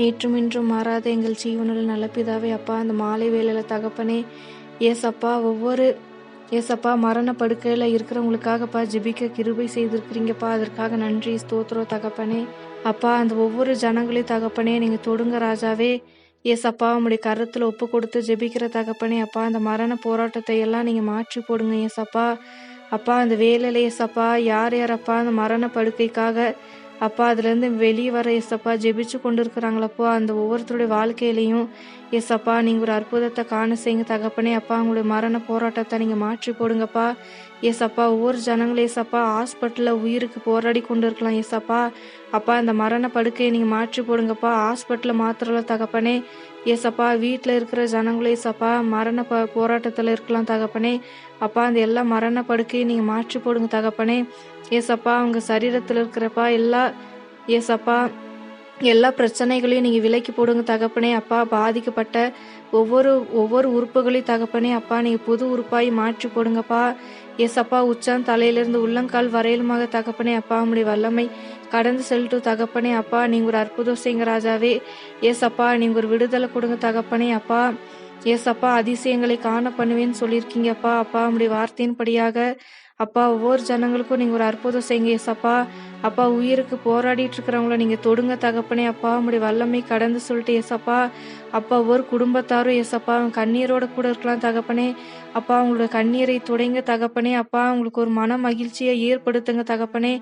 நேற்றும் இன்றும் மாறாத எங்கள் ஜீவனில் நல்ல பிதாவே அப்பா அந்த மாலை வேலையில் தகப்பனே ஏசப்பா ஒவ்வொரு ஏசப்பா மரண படுக்கையில் இருக்கிறவங்களுக்காகப்பா ஜெபிக்க கிருபை செய்திருக்கிறீங்கப்பா. அதற்காக நன்றி ஸ்தோத்திரம் தகப்பனே. அப்பா அந்த ஒவ்வொரு ஜனங்களையும் தகப்பனே நீங்கள் தொடுங்க ராஜாவே. ஏசப்பா உங்களுடைய கருத்தில் ஒப்பு கொடுத்து ஜெபிக்கிற தகப்பனே அப்பா அந்த மரண போராட்டத்தை எல்லாம் நீங்கள் மாற்றி போடுங்க ஏசப்பா. அப்பா அந்த வேலையில ஏசப்பா யார் யாரப்பா அந்த மரண படுக்கைக்காக அப்பா அதுலேருந்து வெளியே வர எஸ்அப்பா ஜெபிச்சு கொண்டு இருக்கிறாங்களப்போ அந்த ஒவ்வொருத்தருடைய வாழ்க்கையிலையும் எஸ்அப்பா நீங்கள் ஒரு அற்புதத்தை காண செய்யுங்க தகப்பனே. அப்பா உங்களுடைய மரண போராட்டத்தை நீங்கள் மாற்றி போடுங்கப்பா. ஏசப்பா ஒவ்வொரு ஜனங்களும் ஏசப்பா ஹாஸ்பிட்டலில் உயிருக்கு போராடி கொண்டு இருக்கலாம் ஏசப்பா அப்பா இந்த மரண படுக்கையை நீங்கள் மாற்றி போடுங்கப்பா. ஹாஸ்பிட்டலில் மாத்திரல தகப்பனே. ஏசப்பா வீட்டில் இருக்கிற ஜனங்களும் ஏசப்பா மரண ப போராட்டத்தில் இருக்கலாம் தகப்பனே. அப்பா அந்த எல்லா மரண படுக்கையை நீங்கள் மாற்றி போடுங்க தகப்பனே. ஏசப்பா அவங்க சரீரத்தில் இருக்கிறப்பா எல்லா ஏசப்பா எல்லா பிரச்சனைகளையும் நீங்கள் விலைக்கு போடுங்க தகப்பனே. அப்பா பாதிக்கப்பட்ட ஒவ்வொரு ஒவ்வொரு உறுப்புகளையும் தகப்பனே. அப்பா நீங்கள் புது உறுப்பாய் மாற்றி போடுங்கப்பா. ஏசப்பா உச்சான் தலையிலிருந்து உள்ளங்கால் வரையிலுமாக தகப்பனே. அப்பா உங்களுடைய வல்லமை கடந்து செல்லட்டும் தகப்பனே. அப்பா நீங்கள் ஒரு அற்புதம் செய்யுங்க ராஜாவே. ஏசப்பா நீங்கள் ஒரு விடுதலை கொடுங்க தகப்பனே. அப்பா ஏசப்பா அதிசயங்களை காண பண்ணுவேன்னு சொல்லியிருக்கீங்கப்பா அப்பா. உங்களுடைய வார்த்தையின்படியாக அப்பா ஒவ்வொரு ஜனங்களுக்கும் நீங்கள் ஒரு அற்புதம் செய்யுங்க ஏசப்பா. அப்பா உயிருக்கு போராடிட்டு இருக்கிறவங்கள நீங்கள் தொடுங்க தகப்பனே. அப்பா உங்களுடைய வல்லமை கடந்து சொல்லிட்டு ஏசப்பா அப்பா ஒவ்வொரு குடும்பத்தாரும் ஏசப்பா அவங்க கண்ணீரோட கூட இருக்கலாம் தகப்பனே. அப்பா அவங்களோட கண்ணீரை துடைங்க தகப்பனே. அப்பா அவங்களுக்கு ஒரு மன மகிழ்ச்சியை ஏற்படுத்துங்க தகப்பனே.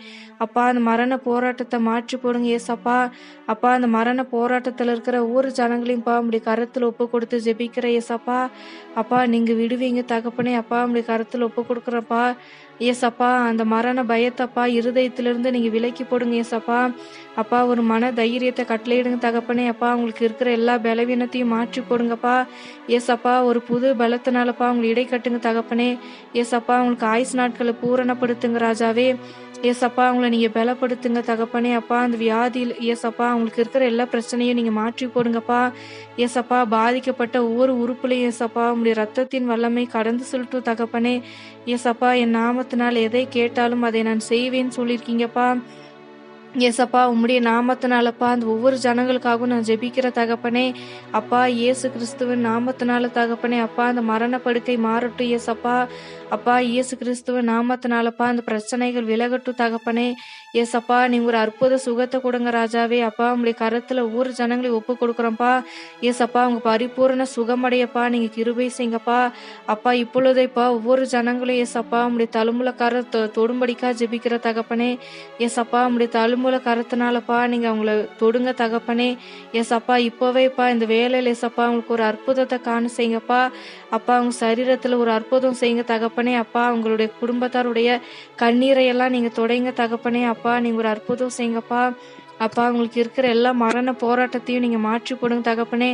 அப்பா அந்த மரண போராட்டத்தை மாற்றி போடுங்க ஏசப்பா. அப்பா அந்த மரண போராட்டத்தில் இருக்கிற ஒவ்வொரு ஜனங்களையும் பா உங்களுடைய கருத்தில் ஒப்பு கொடுத்து ஜெபிக்கிற ஏசப்பா. அப்பா நீங்கள் விடுவீங்க தகப்பனே. அப்பா உங்களுடைய கருத்தில் ஒப்பு கொடுக்குறப்பா. ஏசப்பா அந்த மரண பயத்தப்பா இருதயத்திலிருந்து நீங்கள் விலைக்கு போடுங்க ஏசப்பா. அப்பா ஒரு மன தைரியத்தை கட்டளையிடுங்க தகப்பனே. அப்பா உங்களுக்கு இருக்கிற எல்லா பலவீனத்தையும் மாற்றி போடுங்கப்பா ஏசப்பா ஒரு புது பலத்தினாலப்பா அவங்களை இடை கட்டுங்க தகப்பனே. ஏசப்பா அவங்களுக்கு ஆயுஸ் நாட்களை பூரணப்படுத்துங்க ராஜாவே. ஏசப்பா அவங்கள நீங்கள் பலப்படுத்துங்க தகப்பனே. அப்பா அந்த வியாதியில் ஏசப்பா அவங்களுக்கு இருக்கிற எல்லா பிரச்சனையும் நீங்கள் மாற்றி போடுங்கப்பா. ஏசப்பா பாதிக்கப்பட்ட ஒவ்வொரு உறுப்புலையும் ஏசப்பா உங்களுடைய ரத்தத்தின் வல்லமை கடந்து சொல்லிட்டு தகப்பனே. ஏசப்பா என் நாமத்தினால் எதை கேட்டாலும் அதை நான் செய்வேன்னு சொல்லியிருக்கீங்கப்பா. ஏசப்பா உம்முடைய நாமத்தினாலப்பா அந்த ஒவ்வொரு ஜனங்களுக்காகவும் நான் ஜெபிக்கிற தகப்பனே. அப்பா இயேசு கிறிஸ்துவின் நாமத்தினால தகப்பனே. அப்பா அந்த மரண படுக்கை மாறட்டும் ஏசப்பா அப்பா இயேசு கிறிஸ்துவின் நாமத்தினாலப்பா அந்த பிரச்சனைகள் விலகட்டும் தகப்பனே. ஏசப்பா நீங்க ஒரு அற்புத சுகத்தை கொடுங்க ராஜாவே. அப்பா உங்களுடைய கருத்துல ஒவ்வொரு ஜனங்களையும் ஒப்பு கொடுக்குறோம்ப்பா. ஏசப்பா உங்க பரிபூரண சுகமடையப்பா. நீங்க கிருபை செய்யுங்கப்பா. அப்பா இப்பொழுதைப்பா ஒவ்வொரு ஜனங்களையும் ஏசப்பா உங்களுடைய தழும்புல கர தொடும்படிக்கா ஜெபிக்கிற தகப்பனே. ஏசப்பா உங்களுடைய தழும்புல கரத்தினாலப்பா நீங்க அவங்கள தொடுங்க தகப்பனே. ஏசப்பா இப்போவேப்பா இந்த வேலையில ஏசப்பா உங்களுக்கு ஒரு அற்புதத்தை காண செய்யுங்கப்பா. அப்பா அவங்க சரீரத்துல ஒரு அற்புதம் செய்யுங்க தகப்பனே. அப்பா அவங்களுடைய குடும்பத்தாருடைய கண்ணீரை எல்லாம் நீங்க தொடைங்க தகப்பனே. அப்பா அப்பா நீங்க ஒரு அற்புதம் செய்யுங்கப்பா. அப்பா உங்களுக்கு இருக்கிற எல்லா மரண போராட்டத்தையும் நீங்கள் மாற்றி போடுங்க தகப்பனே.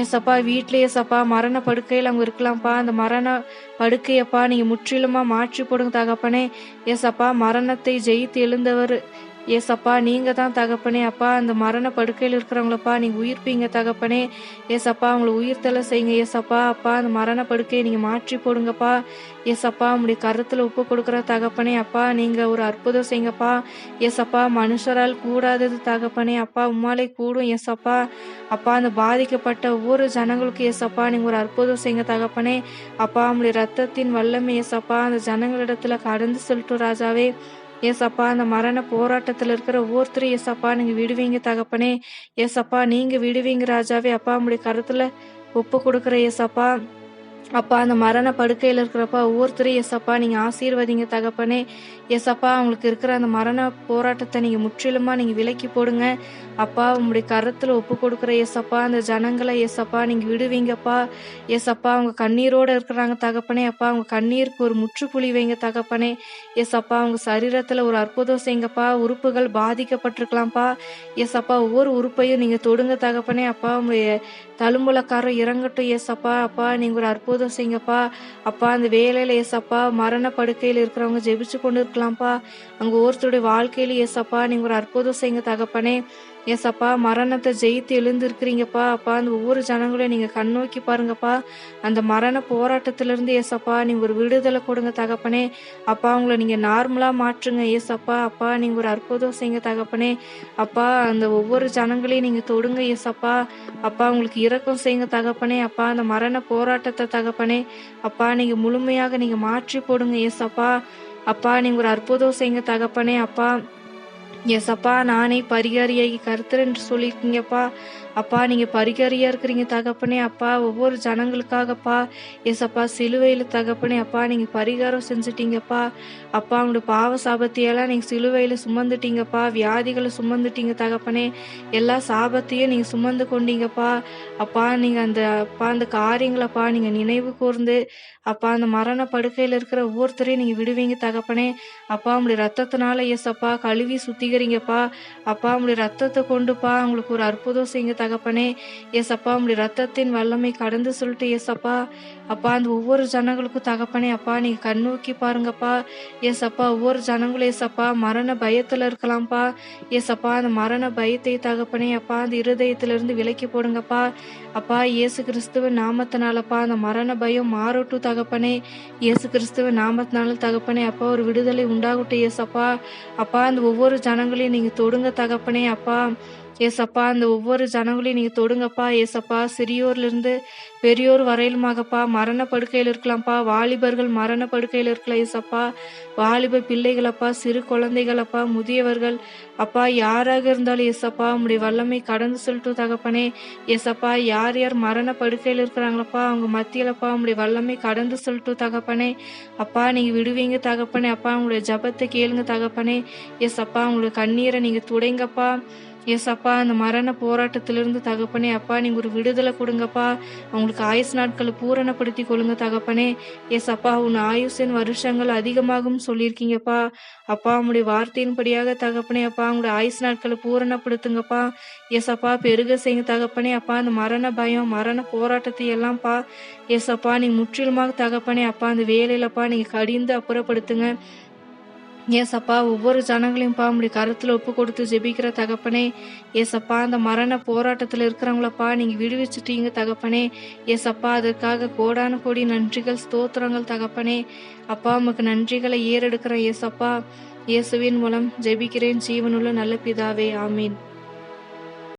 ஏசப்பா வீட்டிலே சப்பா மரண படுக்கையில் அவங்க இருக்கலாம்ப்பா. அந்த மரண படுக்கையப்பா நீங்கள் முற்றிலுமாக மாற்றி போடுங்க தகப்பனே. ஏசப்பா மரணத்தை ஜெயித்து எழுந்தவர் ஏசப்பா நீங்க தான் தகப்பனே. அப்பா அந்த மரண படுக்கையில் இருக்கிறவங்களப்பா நீங்க உயிர்ப்பீங்க தகப்பனே. ஏசப்பா அவங்கள உயிர்த்தலை செய்யுங்க. ஏசப்பா அப்பா அந்த மரண படுக்கையை நீங்க மாற்றி போடுங்கப்பா. ஏசப்பா உங்களுடைய கருத்துல ஒப்பு கொடுக்குற தகப்பனே. அப்பா நீங்க ஒரு அற்புதம் செய்யுங்கப்பா. ஏசப்பா மனுஷரால் கூடாதது தகப்பனே. அப்பா உம்மாலே கூடும் ஏசப்பா. அப்பா அந்த பாதிக்கப்பட்ட ஒவ்வொரு ஜனங்களுக்கும் ஏசப்பா நீங்க ஒரு அற்புதம் செய்யுங்க தகப்பனே. அப்பா உங்களுடைய ரத்தத்தின் வல்லமை ஏசப்பா. அந்த ஜனங்களிடத்துல கடந்து செல்லிட்டு ராஜாவே. ஏசப்பா அந்த மரண போராட்டத்தில் இருக்கிற ஒவ்வொருத்தரும் ஏசப்பா நீங்க விடுவீங்க தகப்பனே. ஏசப்பா நீங்க விடுவீங்க ராஜாவே. அப்பா உங்களுடைய கருத்துல ஒப்பு கொடுக்குற ஏசப்பா. அப்பா அந்த மரண படுக்கையில் இருக்கிறப்பா ஒவ்வொருத்தரும் எஸ்அப்பா நீங்கள் ஆசீர்வதிங்க தகப்பனே. எஸ்அப்பா அவங்களுக்கு இருக்கிற அந்த மரண போராட்டத்தை நீங்கள் முற்றிலுமாக நீங்கள் விலக்கி போடுங்க. அப்பா உங்களுடைய கருத்தில் ஒப்பு கொடுக்குற ஏசப்பா அந்த ஜனங்களை ஏசப்பா நீங்கள் விடுவீங்கப்பா. ஏசப்பா அவங்க கண்ணீரோடு இருக்கிறாங்க தகப்பனே. அப்பா அவங்க கண்ணீருக்கு ஒரு முற்றுப்புள்ளி வைங்க தகப்பனே. ஏசப்பா அவங்க சரீரத்தில் ஒரு அற்புதம் செய்யுங்கப்பா. உறுப்புகள் பாதிக்கப்பட்டிருக்கலாம்ப்பா. ஏசப்பா ஒவ்வொரு உறுப்பையும் நீங்கள் தொடுங்க தகப்பனே. அப்பா உங்களுடைய தழும்புலக்காரம் இறங்கட்டும் ஏசப்பா அப்பா நீங்கள் ஒரு அற்புதம் செய்யுங்கப்பா. அப்பா அந்த வேலையில் ஏசப்பா மரண படுக்கையில் இருக்கிறவங்க ஜெபிச்சு கொண்டு இருக்கலாம்ப்பா அங்கே ஒருத்தருடைய வாழ்க்கையில ஏசப்பா நீங்கள் ஒரு அற்புதம் செய்யுங்க தகப்பனே. ஏசப்பா மரணத்தை ஜெயித்து எழுந்திருக்கிறீங்கப்பா. அப்பா அந்த ஒவ்வொரு ஜனங்களையும் நீங்கள் கண்ணோக்கி பாருங்கப்பா. அந்த மரண போராட்டத்திலிருந்து ஏசப்பா நீங்கள் ஒரு விடுதலை கொடுங்க தகப்பனே. அப்பா உங்களை நீங்கள் நார்மலாக மாற்றுங்க. ஏசப்பா அப்பா நீங்கள் ஒரு அற்புதம் செய்யுங்க தகப்பனே. அப்பா அந்த ஒவ்வொரு ஜனங்களையும் நீங்கள் தொடுங்க ஏசப்பா. அப்பா உங்களுக்கு இரக்கம் செய்யுங்க தகப்பனே. அப்பா அந்த மரண போராட்டத்தை தகப்பனே. அப்பா நீங்கள் முழுமையாக நீங்கள் மாற்றி போடுங்க ஏசப்பா. அப்பா நீங்கள் ஒரு அற்புதம் செய்யுங்க தகப்பனே. அப்பா எஸ்அப்பா நானே பரிகாரியாகி கருத்தர் என்று சொல்லியிருக்கீங்கப்பா. அப்பா நீங்கள் பரிகாரியாக இருக்கிறீங்க தகப்பனே. அப்பா ஒவ்வொரு ஜனங்களுக்காகப்பா. எஸ்அப்பா சிலுவையில் தகப்பனே. அப்பா நீங்கள் பரிகாரம் செஞ்சிட்டீங்கப்பா. அப்பா அவங்களோட பாவ சாபத்தையெல்லாம் நீங்கள் சிலுவையில் சுமந்துட்டீங்கப்பா. வியாதிகளை சுமந்துட்டீங்க தகப்பனே. எல்லா சாபத்தையும் நீங்கள் சுமந்து கொண்டீங்கப்பா. அப்பா நீங்கள் அந்த அப்பா அந்த காரியங்களப்பா நீங்கள் நினைவு கூர்ந்து அப்பா அந்த மரண படுக்கையில் இருக்கிற ஒவ்வொருத்தரையும் நீங்கள் விடுவீங்க தகப்பனே. அப்பா உங்களுடைய ரத்தத்தினால எஸ்அப்பா கழுவி செய்கிறீங்கப்பா அப்பா உங்களுடைய ரத்தத்தை கொண்டுப்பா. உங்களுக்கு ஒரு அற்புதம் செய்யுங்க தகப்பனே. ஏசப்பா உங்களுடைய ரத்தத்தின் வல்லமை கடந்து சொல்லிட்டு எஸ் அப்பா அந்த ஒவ்வொரு ஜனங்களுக்கும் தகப்பனே அப்பா நீங்கள் கண்ணோக்கி பாருங்கப்பா. ஏசப்பா ஒவ்வொரு ஜனங்களும் ஏசப்பா மரண பயத்தில் இருக்கலாம்ப்பா. ஏசப்பா அந்த மரண பயத்தை தகப்பனே அப்பா அந்த இருதயத்திலிருந்து விலக்கி போடுங்கப்பா. அப்பா இயேசு கிறிஸ்துவ நாமத்தினாலப்பா அந்த மரண பயம் மாறட்டும் தகப்பனே. இயேசு கிறிஸ்துவ நாமத்தினால தகப்பனே அப்பா ஒரு விடுதலை உண்டாகட்டும் ஏசப்பா. அப்பா அந்த ஒவ்வொரு ஜனங்களையும் நீங்கள் தொடுங்க தகப்பனே. அப்பா ஏசப்பா அந்த ஒவ்வொரு ஜனங்களையும் நீங்கள் தொடுங்கப்பா. ஏசப்பா சிறியோர்லேருந்து பெரியோர் வரையிலுமாகப்பா. மரண படுக்கையில் இருக்கலாம்ப்பா. வாலிபர்கள் மரண படுக்கையில் இருக்கலாம் ஏசப்பா. வாலிப பிள்ளைகளப்பா சிறு குழந்தைகளப்பா முதியவர்கள். அப்பா யாராக இருந்தாலும் ஏசப்பா உங்களுடைய வல்லமை கடந்து சொல்லிட்டு தகப்பனே. ஏசப்பா யார் யார் மரண படுக்கையில் இருக்கிறாங்களப்பா. அவங்க மத்தியிலப்பா உங்களுடைய வல்லமை கடந்து சொல்லிட்டு தகப்பனே. அப்பா நீங்கள் விடுவீங்க தகப்பனே. அப்பா உங்களுடைய ஜபத்தை கேளுங்க தகப்பனே. ஏசப்பா உங்களுடைய கண்ணீரை நீங்கள் துடைங்கப்பா. எஸ் அப்பா அந்த மரண போராட்டத்திலிருந்து தகப்பனே அப்பா நீங்கள் ஒரு விடுதலை கொடுங்கப்பா. அவங்களுக்கு ஆயுஸ் நாட்களை பூரணப்படுத்தி கொள்ளுங்க தகப்பனே. எஸ் அப்பா உன் ஆயுசின் வருஷங்கள் அதிகமாகும் சொல்லியிருக்கீங்கப்பா. அப்பா உங்களுடைய வார்த்தையின்படியாக தகப்பனே அப்பா உங்களுடைய ஆயுஸ் நாட்களை பூரணப்படுத்துங்கப்பா. எஸ் அப்பா பெருக செய்யுங்க தகப்பனே. அப்பா அந்த மரண பயம் மரண போராட்டத்தை எல்லாம்ப்பா. எஸ் அப்பா நீங்கள் முற்றிலுமாக தகப்பனே அப்பா அந்த வேலையிலப்பா நீங்கள் கடிந்து அப்புறப்படுத்துங்க. ஏசப்பா ஒவ்வொரு ஜனங்களையும் பா உங்களுடைய கருத்தில் ஒப்பு கொடுத்து ஜெபிக்கிற தகப்பனே ஏசப்பா அந்த மரண போராட்டத்தில் இருக்கிறவங்களப்பா நீங்கள் விடுவிச்சிட்டீங்க தகப்பனே. ஏசப்பா அதற்காக கோடான கோடி நன்றிகள் ஸ்தோத்திரங்கள் தகப்பனே. அப்பா உமக்கு நன்றிகளை ஏறெடுக்கிற ஏசப்பா இயேசுவின் மூலம் ஜெபிக்கிறேன். ஜீவனுள்ள நல்ல பிதாவே ஆமீன்.